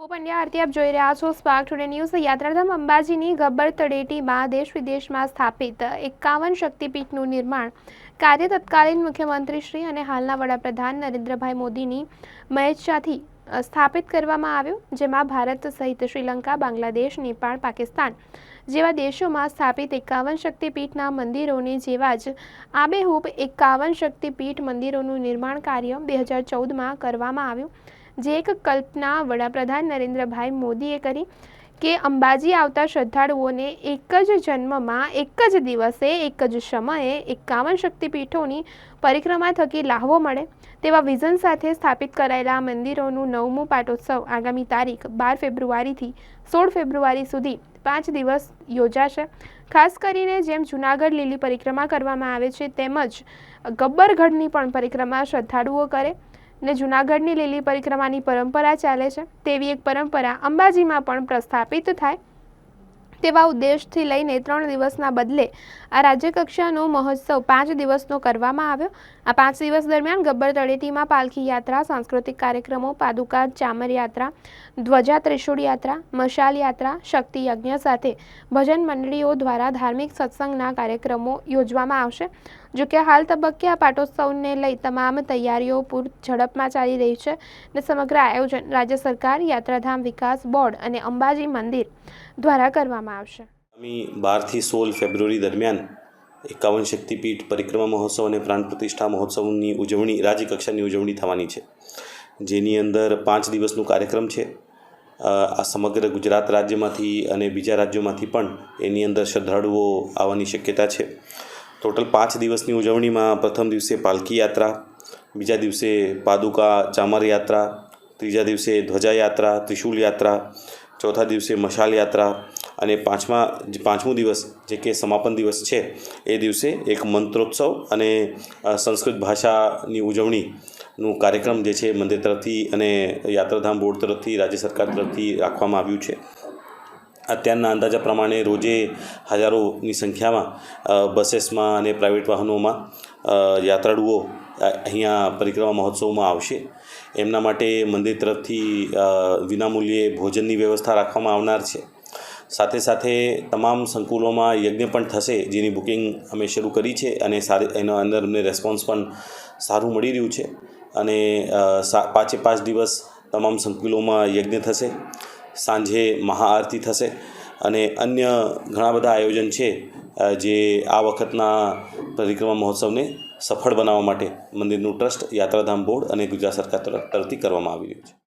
હું પંડ્યા આરતી, આપ જોઈ રહ્યા છો સ્પાર્ક ટુડે ન્યૂઝ યાત્રાધામ અંબાજીની ગબ્બર તળેટીમાં દેશ વિદેશમાં સ્થાપિત એકાવન શક્તિપીઠનું નિર્માણ. કાર્ય તત્કાલીન મુખ્યમંત્રી શ્રી અને હાલના વડાપ્રધાન નરેન્દ્રભાઈ મોદીની મહેચ્છાથી સ્થાપિત કરવામાં આવ્યું, જેમાં ભારત સહિત શ્રીલંકા, બાંગ્લાદેશ, નેપાળ, પાકિસ્તાન જેવા દેશોમાં સ્થાપિત એકાવન શક્તિપીઠના મંદિરોની જેવા જ આબેહૂબ એકાવન શક્તિપીઠ મંદિરોનું નિર્માણ કાર્ય બે હજાર ચૌદમાં કરવામાં આવ્યું. જે એક કલ્પના વડાપ્રધાન નરેન્દ્રભાઈ મોદીએ કરી કે અંબાજી આવતા શ્રદ્ધાળુઓને એક જ જન્મમાં, એક જ દિવસે, એક જ સમયે એકાવન શક્તિપીઠોની પરિક્રમા થકી લાહવો મળે તેવા વિઝન સાથે સ્થાપિત કરાયેલા મંદિરોનું નવમું પાટોત્સવ આગામી તારીખ બાર ફેબ્રુઆરીથી સોળ ફેબ્રુઆરી સુધી પાંચ દિવસ યોજાશે. ખાસ કરીને જેમ જૂનાગઢ લીલી પરિક્રમા કરવામાં આવે છે તેમજ ગબ્બરગઢની પણ પરિક્રમા શ્રદ્ધાળુઓ કરે. ને જૂનાગઢની લીલી પરિક્રમાની પરંપરા ચાલે છે. તેવી એક પરંપરા અંબાજીમાં પણ પ્રસ્થાપિત થાય તેવા ઉદ્દેશથી લઈને ત્રણ દિવસના બદલે આ રાજ્યકક્ષાનો મહોત્સવ પાંચ દિવસનો કરવામાં આવ્યો. આ પાંચ દિવસ દરમિયાન ગબ્બર તળેટીમાં પાલખી યાત્રા, સાંસ્કૃતિક કાર્યક્રમો, પાદુકા, ચામર યાત્રા, ધ્વજા ત્રિશૂળ યાત્રા, મશાલ યાત્રા, શક્તિ યજ્ઞ સાથે ભજન મંડળીઓ દ્વારા ધાર્મિક સત્સંગના કાર્યક્રમો યોજવામાં આવશે. જો કે હાલ તબક્કે આ પાટોત્સવને લઈ તમામ તૈયારીઓ પૂર ઝડપમાં ચાલી રહી છે ને સમગ્ર આયોજન રાજ્ય સરકાર, યાત્રાધામ વિકાસ બોર્ડ અને અંબાજી મંદિર દ્વારા કરવામાં આવશે. આગામી બારથી સોળ ફેબ્રુઆરી દરમિયાન એકાવન શક્તિપીઠ પરિક્રમા મહોત્સવ અને પ્રાણ પ્રતિષ્ઠા મહોત્સવની ઉજવણી રાજ્યકક્ષાની ઉજવણી થવાની છે. જેની અંદર પાંચ દિવસનું કાર્યક્રમ છે. આ સમગ્ર ગુજરાત રાજ્યમાંથી અને બીજા રાજ્યોમાંથી પણ એની અંદર શ્રદ્ધાળુઓ આવવાની શક્યતા છે. ટોટલ પાંચ દિવસની ઉજવણીમાં પ્રથમ દિવસે પાલકી યાત્રા, બીજા દિવસે પાદુકા ચામર યાત્રા, ત્રીજા દિવસે ધ્વજા યાત્રા ત્રિશૂલ યાત્રા, ચોથા દિવસે મશાલ યાત્રા અને પાંચમા, પાંચમું દિવસ જે કે સમાપન દિવસ છે, એ દિવસે એક મંત્રોત્સવ અને સંસ્કૃત ભાષાની ઉજવણીનું કાર્યક્રમ જે છે, મંદિર તરફથી અને યાત્રાધામ બોર્ડ તરફથી, રાજ્ય સરકાર તરફથી રાખવામાં આવ્યું છે. અત્યારના અંદાજા પ્રમાણે રોજે હજારોની સંખ્યામાં બસેસમાં અને પ્રાઇવેટ વાહનોમાં યાત્રાળુઓ અહીંયા પરિક્રમા મહોત્સવમાં આવશે. એમના માટે મંદિર તરફથી વિનામૂલ્યે ભોજનની વ્યવસ્થા રાખવામાં આવનાર છે. સાથે સાથે તમામ સંકુલોમાં યજ્ઞ પણ થશે, જેની બુકિંગ અમે શરૂ કરી છે અને સારી, એના અંદર અમને રેસ્પોન્સ પણ સારું મળી રહ્યું છે. અને પાંચે પાંચ દિવસ તમામ સંકુલોમાં યજ્ઞ થશે, સાંજે મહાઆરતી થશે અને અન્ય ઘણા બધા આયોજન છે જે આ વખતના પરિક્રમા મહોત્સવને સફળ બનાવવા માટે મંદિરનું ટ્રસ્ટ યાત્રાધામ બોર્ડ અને ગુજરાત સરકાર તરફ તરફથી કરવામાં આવી રહ્યું છે.